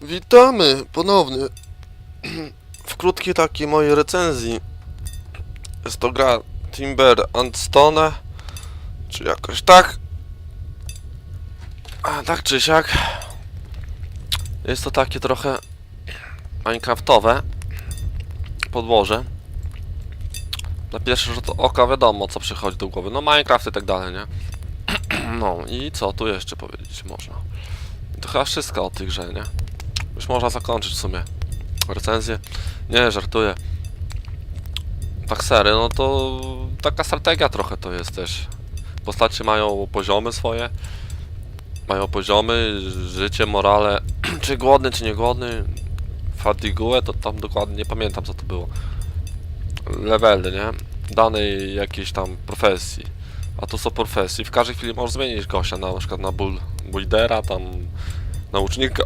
Witamy ponownie w krótkiej takiej mojej recenzji. Jest to gra Timber and Stone, czy jakoś tak. A tak czy siak. Jest to takie trochę Minecraftowe podłoże. Na pierwszy rzut oka wiadomo co przychodzi do głowy. No Minecraft i tak dalej, nie? No i co tu jeszcze powiedzieć można? To chyba wszystko o tej grze, nie? Już można zakończyć w sumie recenzję. Nie, żartuję. Tak serio, no to taka strategia trochę to jest też. Postacie mają poziomy swoje. Mają poziomy, życie, morale. czy głodny, czy nie głodny. Fatiguę, to tam dokładnie nie pamiętam co to było. Levely, nie? Danej jakiejś tam profesji. A to są profesji. W każdej chwili możesz zmienić gościa na, na przykład na bull, buildera, tam naucznika,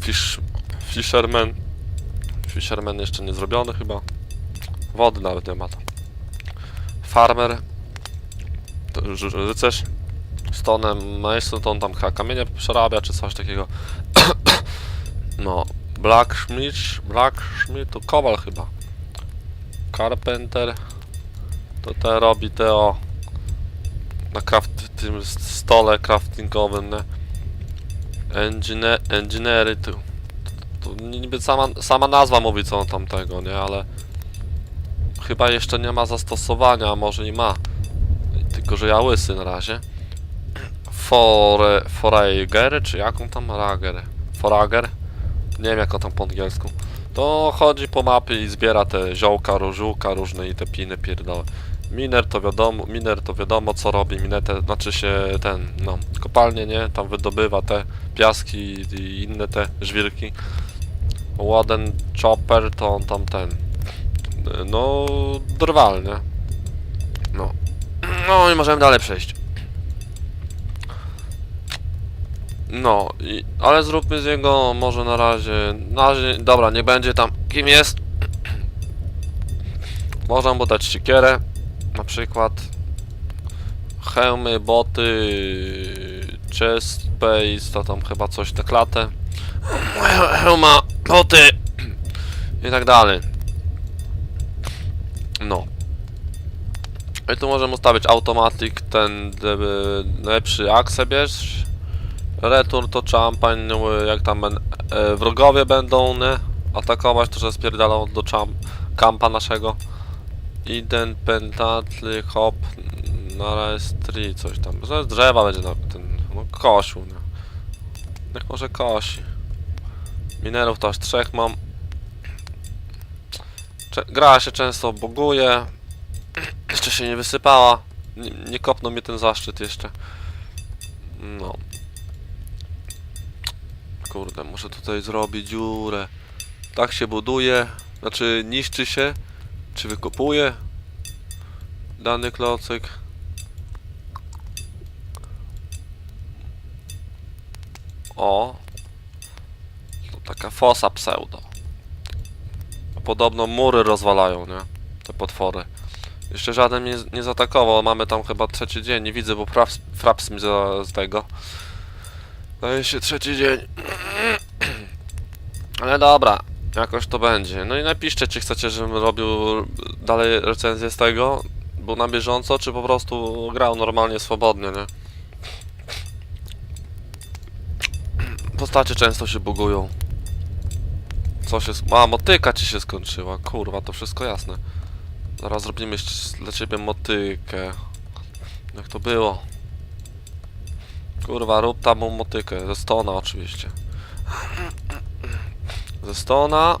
fish, fisherman. Fisherman jeszcze nie zrobiony chyba. Wody nawet nie ma tam. Farmer. Rycerz. Stonem Mason, to on tam chyba kamienie przerabia, czy coś takiego. no. Blacksmith, Blacksmith to kowal chyba. Carpenter. To te robi te o na craft, tym stole craftingowym, nie? Engine, engineery tu. To niby sama, sama nazwa mówi co on tam tego, nie? Ale chyba jeszcze nie ma zastosowania, a może i ma. Tylko, że ja łysy na razie. Fore, forager, czy jaką tam? Rager. Forager? Nie wiem jak on tam po angielsku. To chodzi po mapie i zbiera te ziołka, różułka, różne i te piny pierdoły. Miner to wiadomo, miner to wiadomo co robi, minetę, znaczy się ten, no, kopalnie, nie? Tam wydobywa te piaski i inne te żwirki. Ładen chopper to on tam ten, no, drwal, nie? No. No i możemy dalej przejść. No, i, ale zróbmy z niego może na razie, na razie, dobra, nie będzie tam kim jest. Można mu dać siekierę, na przykład hełmy, boty, chest space, to tam chyba coś na klatę. He- Hełma, boty i tak dalej. No. I tu możemy ustawić automatic, ten lepszy aksę bierz. Return to champagne, jak tam e, wrogowie będą atakować, to że spierdalą do kampa naszego. Iden, pentatly, hop, narestri, coś tam. Z drzewa będzie na ten, no kosiu, nie? Niech może kosi. Minerów to aż trzech mam. Cze gra się często buguje. Jeszcze się nie wysypała. Nie, nie kopnął mnie ten zaszczyt jeszcze. No. Kurde, muszę tutaj zrobić dziurę. Tak się buduje. Znaczy niszczy się. Czy wykopuje dany klocek? O! Taka fosa pseudo. Podobno mury rozwalają, nie? Te potwory. Jeszcze żaden mnie nie zaatakował, mamy tam chyba trzeci dzień, nie widzę, bo fraps, fraps mi za, z tego. Daje się trzeci dzień. Ale dobra, jakoś to będzie. No i napiszcie, czy chcecie, żebym robił dalej recenzję z tego, był na bieżąco, czy po prostu grał normalnie, swobodnie, nie? Postacie często się bugują. Co się... A, motyka ci się skończyła. Kurwa, to wszystko jasne. Zaraz zrobimy dla ciebie motykę. Jak to było? Kurwa, rób tam motykę. Ze stona oczywiście. Ze stona.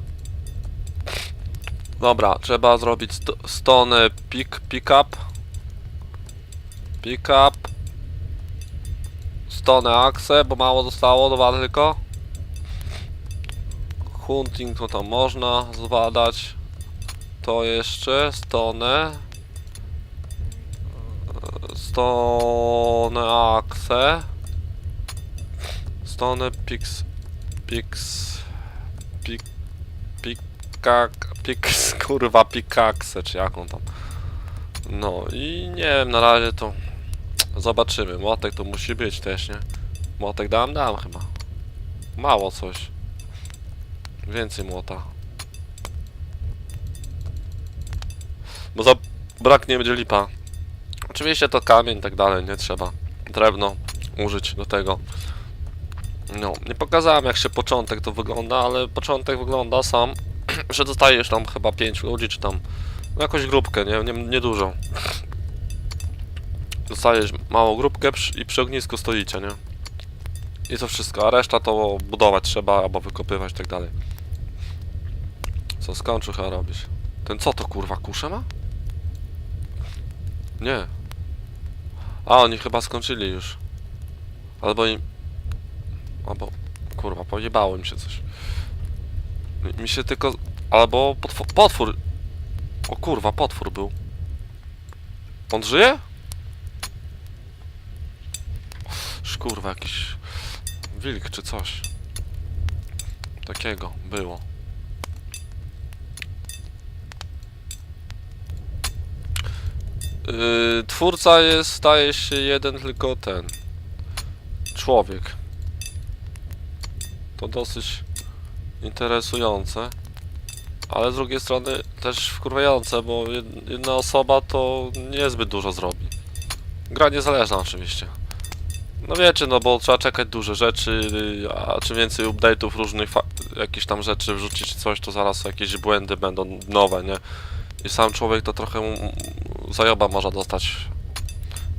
Dobra, trzeba zrobić sto stone pick, pick up. Pick up. Stone axe, bo mało zostało, dwa tylko. Hunting to tam można zbadać. To jeszcze, stone. Stone axe. Stone pix, pix, pik, pikak, pix, kurwa pikaxe, czy jaką tam. No i nie wiem, na razie to zobaczymy. Młotek to musi być też, nie? Młotek dam, dam chyba. Mało coś. Więcej młota. Bo za brak nie będzie lipa. Oczywiście to kamień i tak dalej, nie trzeba. Drewno użyć do tego. No, nie pokazałem jak się początek to wygląda, ale początek wygląda sam, że dostajesz tam chyba 5 ludzi, czy tam no jakąś grupkę, nie, nie, nie. Dostajesz małą grupkę przy, i przy ognisku stoicie, nie? I to wszystko, a reszta to budować trzeba, albo wykopywać i tak dalej. Co skończył chyba robić? Ten co to kurwa, kuszę ma? Nie. A, oni chyba skończyli już. Albo im... Albo... Kurwa, pojebało im się coś. Mi- Mi się tylko... Albo potwór... Potwór! O kurwa, potwór był. On żyje? Szkurwa, jakiś... Wilk czy coś. Takiego było. Yy, twórca jest, staje się jeden tylko ten. Człowiek. To dosyć interesujące. Ale z drugiej strony też wkurwiające, bo jed- jedna osoba to niezbyt dużo zrobi. Gra niezależna oczywiście. No wiecie, no bo trzeba czekać duże rzeczy, a czym więcej update'ów różnych jakichś tam rzeczy wrzucić czy coś, to zaraz jakieś błędy będą nowe, nie? I sam człowiek to trochę zajoba może dostać.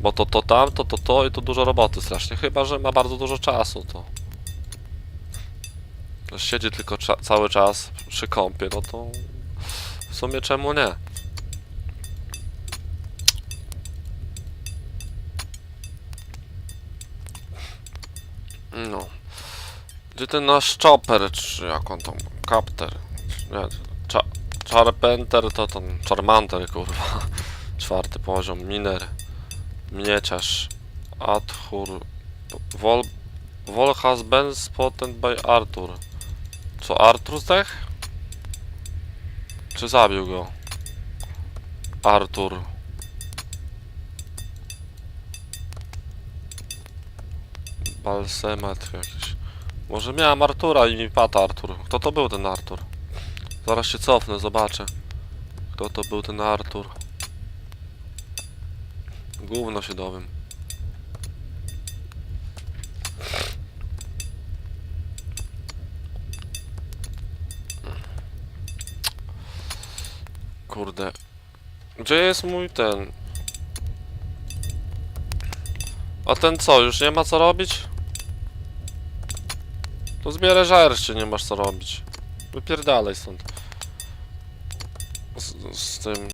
Bo to, to tam, to, to, to i to dużo roboty strasznie. Chyba, że ma bardzo dużo czasu, to... siedzi tylko cza- cały czas przy kąpie, no to... W sumie czemu nie? No. Gdzie ten nasz chopper, czy jak on tam, kapter? Nie, Charpenter to ten, Charmanter kurwa. Czwarty poziom, miner, mieciarz, Adhur, Vol, Vol has been spotted by Arthur. Co, Arthur zdech? Czy zabił go? Arthur. Balsemat jakiś. Może miałem Artura i mi padł Artur. Kto to był ten Artur? Zaraz się cofnę, zobaczę. Kto to był ten Artur? Gówno się dowiem. Kurde. Gdzie jest mój ten? A ten co, już nie ma co robić? To zbierę żarcie, nie masz co robić. Wypierdalaj stąd. Z, z tym